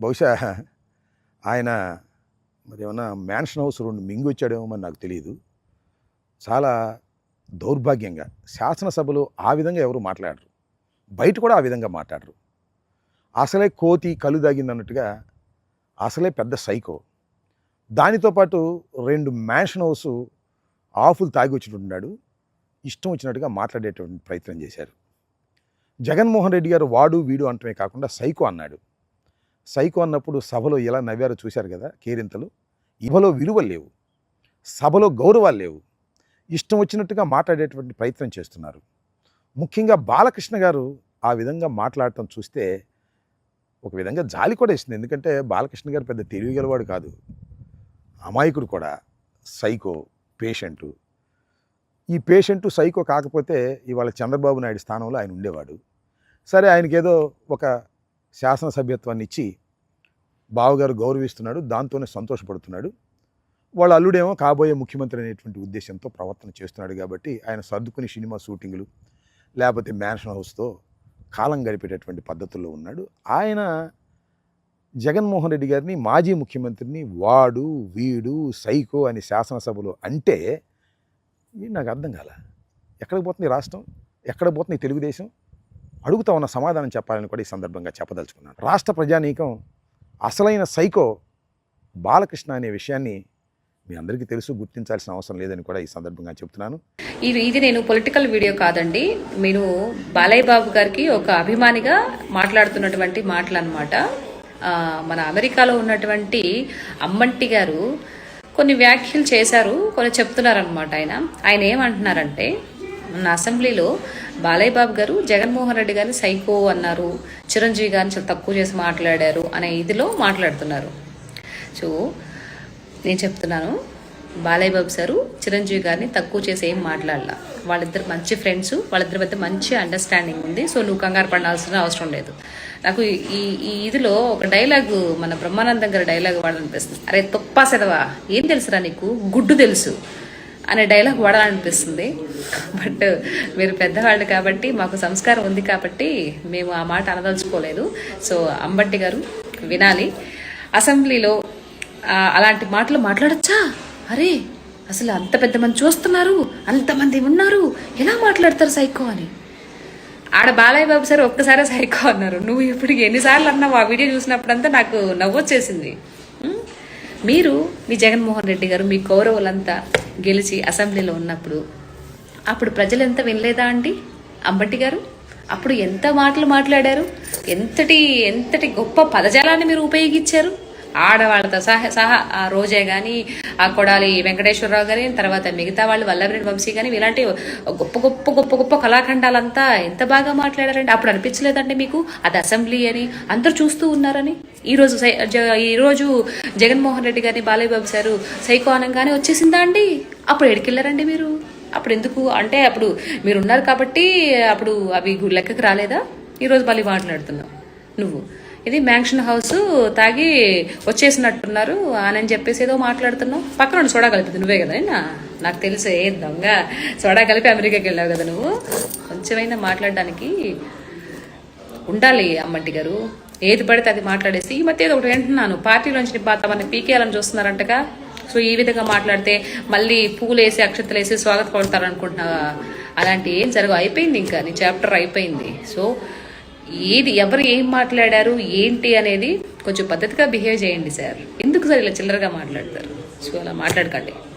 బహుశా ఆయన మరి ఏమన్నా మ్యాన్షన్ హౌస్ రెండు మింగొచ్చాడేమో మరి నాకు తెలియదు చాలా దౌర్భాగ్యంగా శాసనసభలో ఆ విధంగా ఎవరు మాట్లాడరు. బయట కూడా ఆ విధంగా మాట్లాడరు. అసలే కోతి కళ్ళు దాగిందన్నట్టుగా అసలే పెద్ద సైకో. దానితో పాటు రెండు మ్యాన్షన్ హౌస్ ఆఫులు తాగి వచ్చినట్టున్నాడు. ఇష్టం వచ్చినట్టుగా మాట్లాడేటువంటి ప్రయత్నం చేశారు. జగన్మోహన్ రెడ్డి గారు వాడు వీడు అంటమే కాకుండా సైకో అన్నాడు. సైకో అన్నప్పుడు సభలో ఎలా నవ్వారో చూశారు కదా కేరింతలు. ఇవలో విలువలు లేవు. సభలో గౌరవాలు లేవు. ఇష్టం వచ్చినట్టుగా మాట్లాడేటువంటి ప్రయత్నం చేస్తున్నారు. ముఖ్యంగా బాలకృష్ణ గారు ఆ విధంగా మాట్లాడటం చూస్తే ఒక విధంగా జాలి కూడా ఇస్తుంది ఎందుకంటే బాలకృష్ణ గారు పెద్ద తెలివి గలవాడు కాదు. అమాయకుడు కూడా. Psycho patient. ఈ పేషెంటు సైకో కాకపోతే ఇవాళ చంద్రబాబు నాయుడు స్థానంలో ఆయన ఉండేవాడు. సరే ఆయనకేదో ఏదో ఒక శాసనసభ్యత్వాన్ని ఇచ్చి బావగారు గౌరవిస్తున్నాడు దాంతోనే సంతోషపడుతున్నాడు. వాళ్ళ అల్లుడేమో కాబోయే ముఖ్యమంత్రి అనేటువంటి ఉద్దేశంతో ప్రవర్తన చేస్తున్నాడు కాబట్టి ఆయన సర్దుకుని సినిమా షూటింగ్లు లేకపోతే మ్యాన్షన్ హౌస్తో కాలం గడిపేటటువంటి పద్ధతుల్లో ఉన్నాడు. ఆయన జగన్మోహన్ రెడ్డి గారిని మాజీ ముఖ్యమంత్రిని వాడు వీడు సైకో అని శాసనసభలో అంటే నాకు అర్థం కాల. ఎక్కడికి పోతుంది రాష్ట్రం? ఎక్కడ పోతుంది తెలుగుదేశం? అడుగుతా ఉన్న సమాధానం చెప్పాలని కూడా ఈ సందర్భంగా చెప్పదలుచుకున్నాను. రాష్ట్ర ప్రజానీకం అసలైన సైకో బాలకృష్ణ అనే విషయాన్ని మీ అందరికీ తెలుసు గుర్తించాల్సిన అవసరం లేదని కూడా ఈ సందర్భంగా చెప్తున్నాను. ఇది ఇది నేను పొలిటికల్ వీడియో కాదండి. నేను బాలయ్య బాబు గారికి ఒక అభిమానిగా మాట్లాడుతున్నటువంటి మాటలు అనమాట మన అమెరికాలో ఉన్నటువంటి అమ్మంటి గారు కొన్ని వ్యాఖ్యలు చేశారు కొన్ని చెప్తున్నారనమాట ఆయన. ఆయన ఏమంటున్నారంటే మన అసెంబ్లీలో బాలయ్య బాబు గారు జగన్మోహన్ రెడ్డి గారిని సైకో అన్నారు. చిరంజీవి గారిని చాలా తక్కువ చేసి మాట్లాడారు అనే ఇదిలో మాట్లాడుతున్నారు. సో నేను చెప్తున్నాను బాలయ్య బాబు సారు చిరంజీవి గారిని తక్కువ చేసి ఏం మాట్లాడాల. వాళ్ళిద్దరు మంచి ఫ్రెండ్స్ వాళ్ళిద్దరి మధ్య మంచి అండర్స్టాండింగ్ ఉంది. సో నువ్వు కంగారు పడాల్సిన అవసరం లేదు. నాకు ఈ ఈ ఇదిలో ఒక డైలాగ్ మన బ్రహ్మానందం గారి డైలాగ్ వాడాలనిపిస్తుంది అరే తొప్పా సెదవా? ఏం తెలుసురా నీకు? గుడ్డు తెలుసు. అనే డైలాగ్ వాడాలనిపిస్తుంది. బట్ మీరు పెద్దవాళ్ళు కాబట్టి మాకు సంస్కారం ఉంది కాబట్టి మేము ఆ మాట అనదలుచుకోలేదు. సో అంబట్టి గారు వినాలి. అసెంబ్లీలో అలాంటి మాటలు మాట్లాడచ్చా? అరే అసలు అంత పెద్ద మంది చూస్తున్నారు అంతమంది ఉన్నారు ఎలా మాట్లాడతారు సైకో అని? ఆడ బాలయ్య బాబు సార్ ఒక్కసారే సైకో అన్నారు. నువ్వు ఇప్పుడు ఎన్నిసార్లు అన్నావు ఆ వీడియో చూసినప్పుడంతా నాకు నవ్వొచ్చేసింది. మీరు మీ జగన్మోహన్ రెడ్డి గారు మీ కౌరవులంతా గెలిచి అసెంబ్లీలో ఉన్నప్పుడు అప్పుడు ప్రజలు ఎంత వినలేదా అండి? అంబట్టి గారు అప్పుడు ఎంత మాటలు మాట్లాడారు? ఎంతటి ఎంతటి గొప్ప పదజాలాన్ని మీరు ఉపయోగించారు? ఆడవాళ్ళతో సహా సహా ఆ రోజే కానీ ఆ కొడాలి వెంకటేశ్వరరావు కానీ తర్వాత మిగతా వాళ్ళు వల్లభరెడ్డి వంశీ కానీ ఇలాంటి గొప్ప గొప్ప గొప్ప గొప్ప కళాఖండాలంతా ఎంత బాగా మాట్లాడారండి. అప్పుడు అనిపించలేదండి మీకు? అది అసెంబ్లీ అని అందరూ చూస్తూ ఉన్నారని? ఈరోజు ఈరోజు సై- జ- జగన్మోహన్ రెడ్డి గారిని బాలయ్య బాబు సారు సైకో అనగానే వచ్చేసిందా అండి? అప్పుడు ఎడికెళ్ళారండి మీరు? అప్పుడు ఎందుకు? అంటే అప్పుడు మీరు ఉన్నారు కాబట్టి అప్పుడు అవి లెక్కకు రాలేదా? ఈరోజు మళ్ళీ మాట్లాడుతున్నావు నువ్వు? ఇది మ్యాంక్షన్ హౌస్ తాగి వచ్చేసినట్టున్నారు. అని చెప్పేసి ఏదో మాట్లాడుతున్నావు. పక్కన ఉండి సోడా కలిపింది నువ్వే కదా అయినా నాకు తెలుసు ఏ దొంగ. సోడా కలిపి అమెరికాకి వెళ్ళావు కదా నువ్వు? కొంచెమైనా మాట్లాడడానికి ఉండాలి అమ్మంటి గారు. ఏది పడితే అది మాట్లాడేసి ఈ మధ్య ఏదో ఒకటి వింటున్నాను. పార్టీలోంచి తమని పీకేయాలని చూస్తున్నారంటగా. సో ఈ విధంగా మాట్లాడితే మళ్ళీ పూలు వేసి అక్షతలు వేసి స్వాగత పడతారనుకుంటున్నావా? అలాంటి ఏం జరగవు. అయిపోయింది ఇంకా. నీ చాప్టర్ అయిపోయింది. సో ఏది ఎవరు ఏం మాట్లాడారు ఏంటి అనేది కొంచెం పద్ధతిగా బిహేవ్ చేయండి సార్. ఎందుకు సార్ ఇలా చిల్లరగా మాట్లాడతారు? సో అలా మాట్లాడకండి.